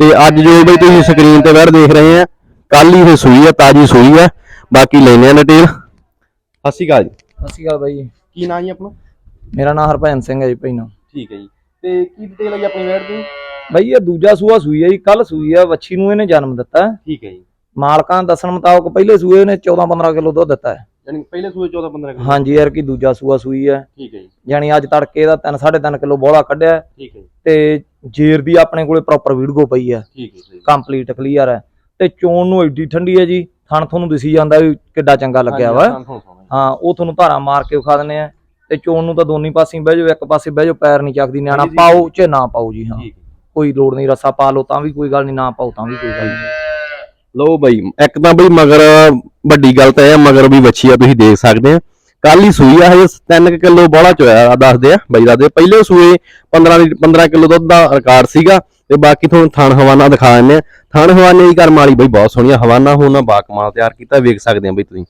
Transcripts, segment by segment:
ਤੇ ਅੱਜ ਜੋ ਬਈ ਤੁਸੀਂ ਸਕਰੀਨ ਤੇ ਬਾਹਰ ਦੇਖ ਰਹੇ ਆ ਕੱਲ ਹੀ ਇਹ ਸੂਈ ਆ ਤਾਜੀ ਸੂਈ ਆ। ਬਾਕੀ ਲੈਨੇ ਆ ਡਿਟੇਲ ਸਤਿ ਸ਼੍ਰੀ ਅਕਾਲ ਜੀ। ਸਤਿ ਸ਼੍ਰੀ ਅਕਾਲ ਬਾਈ ਕੀ ਨਾਂ ਜੀ ਆਪਣਾ? ਮੇਰਾ ਨਾਮ ਹਰਭਜਨ ਸਿੰਘ ਹੈ ਜੀ ਭੈਣਾ ਠੀਕ ਹੈ ਜੀ। ਤੇ ਕੀ ਡਿਟੇਲ ਹੈ ਜੀ ਆਪਣੀ ਵੈਟ ਦੀ? ਬਾਈ ਇਹ ਦੂਜਾ ਸੂਆ ਸੂਈ ਹੈ ਜੀ ਕੱਲ ਸੂਈ ਹੈ ਵੱਛੀ ਨੂੰ ਇਹਨੇ ਜਨਮ ਦਿੱਤਾ। ਠੀਕ ਹੈ ਜੀ। ਮਾਲਕਾਂ ਦੇ ਦੱਸਣ ਮੁਤਾਬਕ ਪਹਿਲੇ ਸੂਏ ਨੇ 14 15 ਕਿਲੋ ਦੁੱਧ ਦਿੱਤਾ ਹੈ। ਯਾਨੀ ਪਹਿਲੇ ਸੂਏ 14 15 ਕਿਲੋ। ਹਾਂਜੀ ਯਾਰ ਕੀ ਦੂਜਾ ਸੂਆ ਸੂਈ ਹੈ ਠੀਕ ਹੈ ਜੀ। ਯਾਨੀ ਅੱਜ ਤੜਕੇ ਦਾ 3 3.5 ਕਿਲੋ ਬੋਲਾ ਕੱਢਿਆ। ਠੀਕ ਹੈ ਤੇ ਜੇਰ ਦੀ ਆਪਣੇ ਕੋਲੇ ਪ੍ਰੋਪਰ ਵੀਡੀਓ ਪਈ ਹੈ। ਠੀਕ ਹੈ ਜੀ। ਕੰਪਲੀਟ ਕਲੀਅਰ ਹੈ। ਤੇ ਚੋਣ ਨੂੰ ਐਡੀ ਠੰਡੀ ਹੈ ਜੀ ਥਣ ਤੁਹਾਨੂੰ ਦਿਸੀ ਜਾਂਦਾ ਵੀ ਕਿੱਡਾ ਚੰਗਾ ਲੱਗਿਆ ਵਾ। ਹਾਂ ਉਹ ਤੁਹਾਨੂੰ ਧਾਰਾ ਮਾਰ ਕੇ ਵਿਖਾ ਦਿੰਨੇ ਆ। ਤੇ ਚੋਣ ਨੂੰ ਤਾਂ ਦੋਨੀ ਪਾਸੇ ਬਹਿ ਜਾਓ ਇੱਕ ਪਾਸੇ ਬਹਿ ਜਾਓ ਪੈਰ ਨਹੀਂ ਚੱਕਦੀ ਨਿਆਣਾ। ਪਾਓ ਚ ਨਾ ਪਾਓ ਜੀ ਹਾਂ। ਕੋਈ ਲੋੜ ਨਹੀਂ ਰੱਸਾ ਪਾ ਲਓ ਤਾਂ ਵੀ ਕੋਈ ਗੱਲ ਨਹੀਂ ਨਾ ਪਾਓ ਤਾਂ ਵੀ ਕੋਈ ਗੱਲ ਨਹੀਂ। ਲਓ ਬਈ ਇੱਕ ਤਾਂ ਬਈ ਮਗਰ ਵੱਡੀ ਗੱਲ ਤਾਂ ਇਹ ਮਗਰ ਵੀ ਵੱਛੀ ਆ ਤੁਸੀਂ ਦੇਖ ਸਕਦੇ ਆ। ਕੱਲ ਹੀ ਸੂਈ ਆ, ਹਜੇ 3 ਕਿਲੋ ਬੋਲਾ ਚੋਇਆ ਦੱਸਦੇ ਆ ਬਾਈ ਦੱਸਦੇ ਪਹਿਲੇ ਸੂਏ 15 ਲੀ- 15 ਕਿਲੋ ਦੁੱਧ ਦਾ ਰਿਕਾਰਡ ਸੀਗਾ ਤੇ ਬਾਕੀ ਤੁਹਾਨੂੰ ਥਣ ਹਵਾਨਾ ਦਿਖਾ ਦਿੰਦੇ ਆ। ਥਣ ਹਵਾਨੇ ਦੀ ਕਰਮ ਵਾਲੀ ਬਈ, ਬਹੁਤ ਸੋਹਣੀਆ ਹਵਾਨਾ ਹੋਣਾ ਬਾਕਮਾਲ ਤਿਆਰ ਕੀਤਾ, ਵੇਖ ਸਕਦੇ ਆ ਬਈ ਤੁਸੀਂ।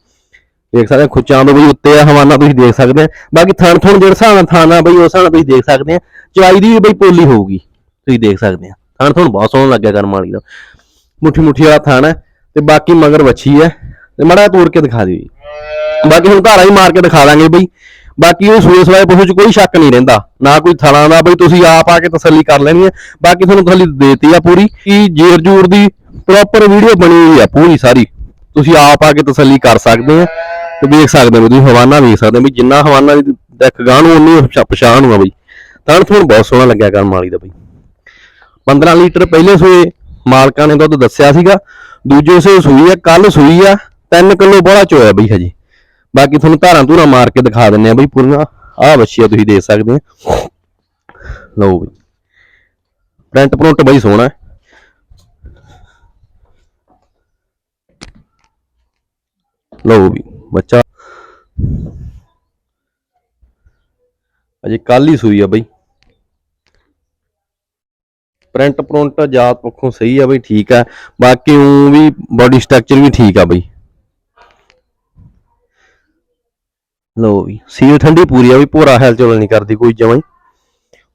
ਦੇਖ ਸਕਦੇ ਆ ਖੁੱਚਾਂ ਤੋਂ ਬਈ ਉੱਤੇ ਆ ਹਵਾਨਾ, ਤੁਸੀਂ ਦੇਖ ਸਕਦੇ ਆ ਬਾਕੀ ਥਣ ਥਣ ਜਿਹੜੇ ਹਿਸਾਬ ਨਾਲ ਥਾਣਾ ਬਈ, ਉਸ ਹਿਸਾਬ ਨਾਲ ਤੁਸੀਂ ਦੇਖ ਸਕਦੇ ਆ ਚਵਾਈ ਦੀ ਵੀ ਬਈ ਪੋਲੀ ਹੋਊਗੀ, ਤੁਸੀਂ ਦੇਖ ਸਕਦੇ ਆ ਥਣ ਤੁਹਾਨੂੰ ਬਹੁਤ ਸੋਹਣਾ ਲੱਗਿਆ ਕਰਮ ਵਾਲੀ ਦਾ। ਮੁੱਠੀ ਮੁੱਠੀ ਵਾਲਾ ਥਣ ਹੈ ਤੇ ਬਾਕੀ ਮਗਰ ਵੱਛੀ ਹੈ। ਤੇ ਮੜਾ ਤੋੜ ਕੇ ਦਿਖਾ ਦਿਓ ਜੀ। ਬਾਕੀ ਹੁਣ ਧਾਰਾ ਹੀ ਮਾਰ ਕੇ ਦਿਖਾ ਦਾਂਗੇ ਬਈ। ਬਾਕੀ ਉਹ ਸੂਏ ਸਵਾਏ ਪਸ਼ੂ 'ਚ ਕੋਈ ਸ਼ੱਕ ਨਹੀਂ ਰਹਿੰਦਾ। ਨਾ ਕੋਈ ਥਲਾਂ ਦਾ ਬਈ ਤੁਸੀਂ ਆਪ ਆ ਕੇ ਤਸੱਲੀ ਕਰ ਲੈਣੀ ਹੈ। ਬਾਕੀ ਤੁਹਾਨੂੰ ਤਸੱਲੀ ਦੇਤੀ ਆ ਪੂਰੀ। ਕਿ ਜੇਰ ਜੂਰ ਦੀ ਪ੍ਰੋਪਰ ਵੀਡੀਓ ਬਣੀ ਹੋਈ ਆ ਪੂਰੀ ਸਾਰੀ। ਤੁਸੀਂ ਆਪ ਆ ਕੇ ਤਸੱਲੀ ਕਰ ਸਕਦੇ ਆ ਤੇ ਦੇਖ ਸਕਦੇ ਹੋ ਤੁਸੀਂ ਹਵਾਨਾ ਵੇਖ ਸਕਦੇ ਹੋ ਵੀ ਜਿੰਨਾ ਹਵਾਨਾ ਦੀ ਦੇਖ ਗਾਂ ਨੂੰ ਉਨੀ ਪਛਾਣ ਹੋਆ ਬਈ। ਤਾਂ ਤੁਹਾਨੂੰ ਬਹੁਤ ਸੋਹਣਾ ਲੱਗਿਆ ਕਰਨ ਵਾਲੀ ਦਾ ਬਈ। 15 ਲੀਟਰ ਪਹਿਲੇ ਸੂਏ ਮਾਲਕਾਂ ਨੇ ਦੁੱਧ ਦੱਸਿਆ ਸੀਗਾ। ਦੂਜੇ ਸੂਏ ਸੂਈ ਆ ਕੱਲ ਸੂਈ ਆ 3 ਕਿਲੋ ਬੋਲਾ ਚੋਇਆ ਬਈ ਹਜੇ। ਬਾਕੀ ਤੁਹਾਨੂੰ ਧਾਰਾਂ ਧੂਰਾ ਮਾਰ ਕੇ ਦਿਖਾ ਦਿੰਨੇ ਆ ਬਈ ਪੂਰੀਆਂ। ਆਹ ਬੱਚੀਆਂ ਤੁਸੀਂ ਦੇਖ ਸਕਦੇ ਆ ਲਓ ਬਈ। ਪ੍ਰਿੰਟ ਪ੍ਰਿੰਟ ਬਈ ਸੋਹਣਾ ਲਓ ਵੀ ਬੱਚਾ। ਅਜੇ ਕੱਲ ਹੀ ਸੂਈ ਆ ਬਈ। ਪ੍ਰਿੰਟ ਪ੍ਰਿੰਟ ਜਾਤ ਪੱਖੋਂ ਸਹੀ ਆ ਬਈ, ਠੀਕ ਆ। ਬਾਕੀ ਉਹ ਵੀ ਬਾਡੀ ਸਟਰਕਚਰ ਵੀ ਠੀਕ ਆ ਬਈ। ਲੋ ਵੀ ਸੀਲ ਠੰਡੀ ਪੂਰੀ ਆ ਵੀ ਪੂਰਾ ਹੈਲ ਚੋਲ ਨਹੀਂ ਕਰਦੀ ਕੋਈ ਜਮਾਂ ਹੀ।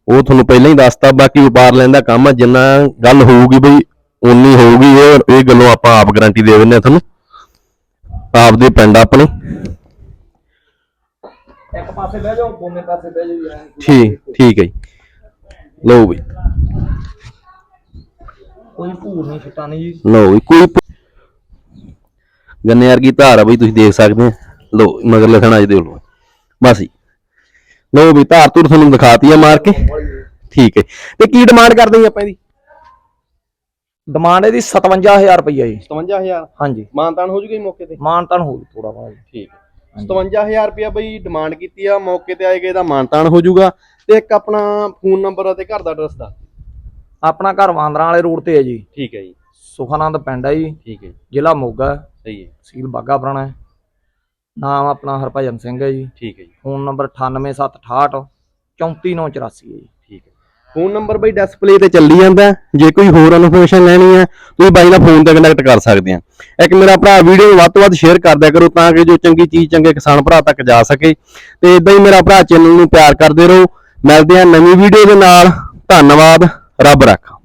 ਉਹ ਤੁਹਾਨੂੰ ਪਹਿਲਾਂ ਹੀ ਦੱਸਤਾ ਬਾਕੀ ਵਪਾਰ ਲੈਂਦਾ ਕੰਮ ਆ ਜਿੰਨਾ ਗੱਲ ਹੋਊਗੀ ਬਈ ਉਨੀ ਹੋਊਗੀ ਇਹ ਇਹ ਗੱਲੋਂ ਆਪਾਂ ਆਪ ਗਾਰੰਟੀ ਦੇ ਦਿੰਨੇ ਆ ਤੁਹਾਨੂੰ। ਆਪ ਦੇ ਪਿੰਡ ਆਪਣੇ। ਇੱਕ ਪਾਸੇ ਬਹਿ ਜਾਓ ਦੋਨੇ ਪਾਸੇ ਬਹਿ ਜਾਓ ਯਾਰ। ਠੀਕ ਠੀਕ ਹੈ ਜੀ। ਲਓ ਬਈ ਕੋਈ ਭੂਰ ਨਹੀਂ ਛਟਾ ਨਹੀਂ ਜੀ। ਲਓ ਵੀ ਕੋਈ ਗੰਨੇ ਵਰਗੀ ਧਾਰ ਆ ਬਈ ਤੁਸੀਂ ਦੇਖ ਸਕਦੇ ਆ ਲਓ ਮਗਰ ਲਿਖਣਾ ਜੀ ਦੇਖ ਲਓ ਬਸ ਜੀ। ਲਓ ਵੀ ਧਾਰ ਧੂਰ ਤੁਹਾਨੂੰ ਦਿਖਾਤੀ ਆ ਮਾਰ ਕੇ। ਠੀਕ ਹੈ। ਤੇ ਕੀ ਡਿਮਾਂਡ ਕਰਦੇ ਜੀ ਆਪਾਂ ਇਹਦੀ? ਡਿਮਾਂਡ ਇਹਦੀ 57000 ਰੁਪਈਆ ਜੀ। 57000 ਹਾਂਜੀ। ਮਾਨਤਾਨ ਹੋ ਜੂਗਾ ਜੀ ਮੌਕੇ ਤੇ? ਮਾਨਤਨ ਹੋ ਥੋੜਾ ਬੜਾ ਜੀ ਠੀਕ ਹੈ। 57000 ਰੁਪਇਆ ਬਈ ਡਿਮਾਂਡ ਕੀਤੀ ਆ ਮੌਕੇ ਤੇ ਆਏਗੇ ਦਾ ਮਾਨਤਾਨ ਹੋ ਜੂਗਾ। ਤੇ ਇੱਕ ਆਪਣਾ ਫੋਨ ਨੰਬਰ ਅਤੇ ਘਰ ਦਾ ਐਡਰੈਸ ਦਾ ਆਪਣਾ ਘਰ ਵਾਂਦਰਾਂ ਵਾਲੇ ਰੋਡ ਤੇ ਹੈ ਜੀ। ਠੀਕ ਹੈ ਜੀ। ਸੁਖਾਨੰਦ ਪਿੰਡ ਹੈ ਜੀ। ਠੀਕ ਹੈ ਜ਼ਿਲ੍ਹਾ ਮੋਗਾ। ਸਹੀ ਹੈ। ਤਹਿਸੀਲ ਬਾਗਾ ਪੁਰਾਣਾ ਹੈ। ਨਾਮ ਆਪਣਾ ਹਰਭਜਨ ਸਿੰਘ ਹੈ ਜੀ। ਠੀਕ ਹੈ ਜੀ। ਫੋਨ ਨੰਬਰ 98768 34984 ਹੈ ਜੀ। ਠੀਕ ਹੈ। ਫੋਨ ਨੰਬਰ ਬਈ ਡਿਸਪਲੇ ਤੇ ਚੱਲੀ ਜਾਂਦਾ। ਜੇ ਕੋਈ ਹੋਰ ਇਨਫੋਰਮੇਸ਼ਨ ਲੈਣੀ ਹੈ ਤੁਸੀਂ ਬਾਈ ਨਾਲ ਫੋਨ ਤੇ ਕੰਟੈਕਟ ਕਰ ਸਕਦੇ ਆ ਇੱਕ ਮੇਰਾ ਭਰਾ ਵੀਡੀਓ ਨੂੰ ਵੱਧ ਤੋਂ ਵੱਧ ਸ਼ੇਅਰ ਕਰਦਿਆ ਕਰੋ ਤਾਂ ਕਿ ਜੋ ਚੰਗੀ ਚੀਜ਼ ਚੰਗੇ ਕਿਸਾਨ ਭਰਾ ਤੱਕ ਜਾ ਸਕੇ। ਤੇ ਇਦਾਂ ਹੀ ਮੇਰਾ ਭਰਾ ਚੈਨਲ ਨੂੰ ਪਿਆਰ ਕਰਦੇ ਰਹੋ। ਮਿਲਦੇ ਆ ਨਵੀਂ ਵੀਡੀਓ ਦੇ ਨਾਲ। ਧੰਨਵਾਦ। ਰੱਬ ਰੱਖਾ।